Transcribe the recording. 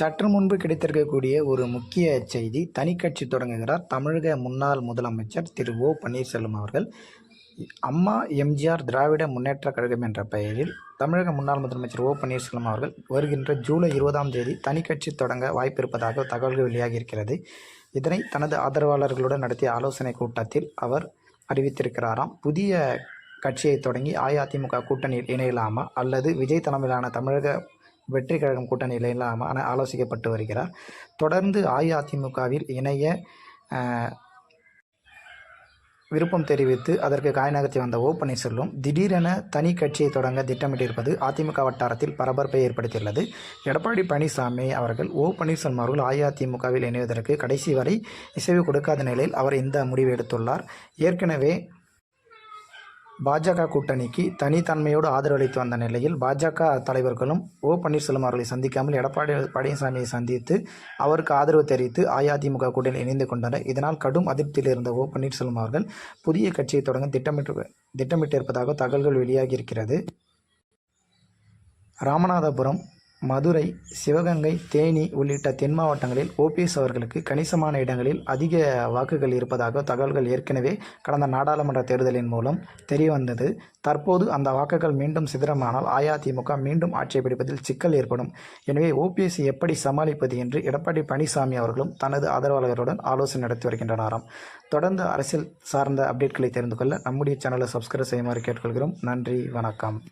சற்று முன்பு கிடைத்திருக்கக்கூடிய ஒரு முக்கிய செய்தி தனிக்கட்சி தொடங்குகிறார் தமிழக முன்னாள் முதலமைச்சர் திரு ஓ பன்னீர்செல்வம் அவர்கள். அம்மா எம்ஜிஆர் திராவிட முன்னேற்றக் கழகம் என்ற பெயரில் தமிழக முன்னாள் முதலமைச்சர் ஓ பன்னீர்செல்வம் அவர்கள் வருகின்ற ஜூலை இருபதாம் தேதி தனிக்கட்சி தொடங்க வாய்ப்பு இருப்பதாக தகவல்கள் வெளியாகி இருக்கிறது இதனை தனது ஆதரவாளர்களுடன் நடத்திய ஆலோசனை கூட்டத்தில் அவர் அறிவித்திருக்கிறாராம் புதிய கட்சியை தொடங்கி அஇஅதிமுக கூட்டணியில் இணையலாமா அல்லது விஜய் தலைமையிலான தமிழக வெற்றி கழகம் கூட்டணி இல்லாமல் ஆலோசிக்கப்பட்டு வருகிறார். தொடர்ந்து அஇஅதிமுகவில் இணைய விருப்பம் தெரிவித்து அதற்கு காய்நகர்த்தி வந்த ஓ பன்னீர்செல்வம் திடீரென தனி கட்சியை தொடங்க திட்டமிட்டிருப்பது அதிமுக வட்டாரத்தில் பரபரப்பை ஏற்படுத்தியுள்ளது. எடப்பாடி பழனிசாமி அவர்கள் ஓ பன்னீர்செல்வம் அவர்கள் அஇஅதிமுகவில் இணைவதற்கு கடைசி வரை இசைவு கொடுக்காத நிலையில் அவர் இந்த முடிவு எடுத்துள்ளார். ஏற்கனவே பாஜக கூட்டணிக்கு தனித்தன்மையோடு ஆதரவளித்து வந்த நிலையில் பாஜக தலைவர்களும் ஓ பன்னீர்செல்வம் அவர்களை சந்திக்காமல் எடப்பாடி பழனிசாமியை சந்தித்து அவருக்கு ஆதரவு தெரிவித்து அஇஅதிமுக கூட்டணியில் இணைந்து கொண்டனர். இதனால் கடும் அதிருப்தியில் இருந்த ஓ பன்னீர்செல்வம் அவர்கள் புதிய கட்சியை தொடங்க திட்டமிட்டு திட்டமிட்டிருப்பதாக தகவல்கள் வெளியாகியிருக்கிறது. ராமநாதபுரம் மதுரை சிவகங்கை தேனி உள்ளிட்ட தென் மாவட்டங்களில் ஓபிஎஸ் அவர்களுக்கு கணிசமான இடங்களில் அதிக வாக்குகள் இருப்பதாக தகவல்கள் ஏற்கனவே கடந்த நாடாளுமன்ற தேர்தலின் மூலம் தெரியவந்தது. தற்போது அந்த வாக்குகள் மீண்டும் சிதறமானால் அஇஅதிமுக மீண்டும் ஆட்சியை பிடிப்பதில் சிக்கல் ஏற்படும். எனவே ஓபிஎஸ் எப்படி சமாளிப்பது என்று எடப்பாடி பழனிசாமி அவர்களும் தனது ஆதரவாளர்களுடன் ஆலோசனை நடத்தி வருகின்றனாராம். தொடர்ந்து அரசியல் சார்ந்த அப்டேட்களை தெரிந்து கொள்ள நம்முடைய சேனலை சப்ஸ்கிரைப் செய்யுமாறு கேட்டுக்கொள்கிறோம். நன்றி வணக்கம்.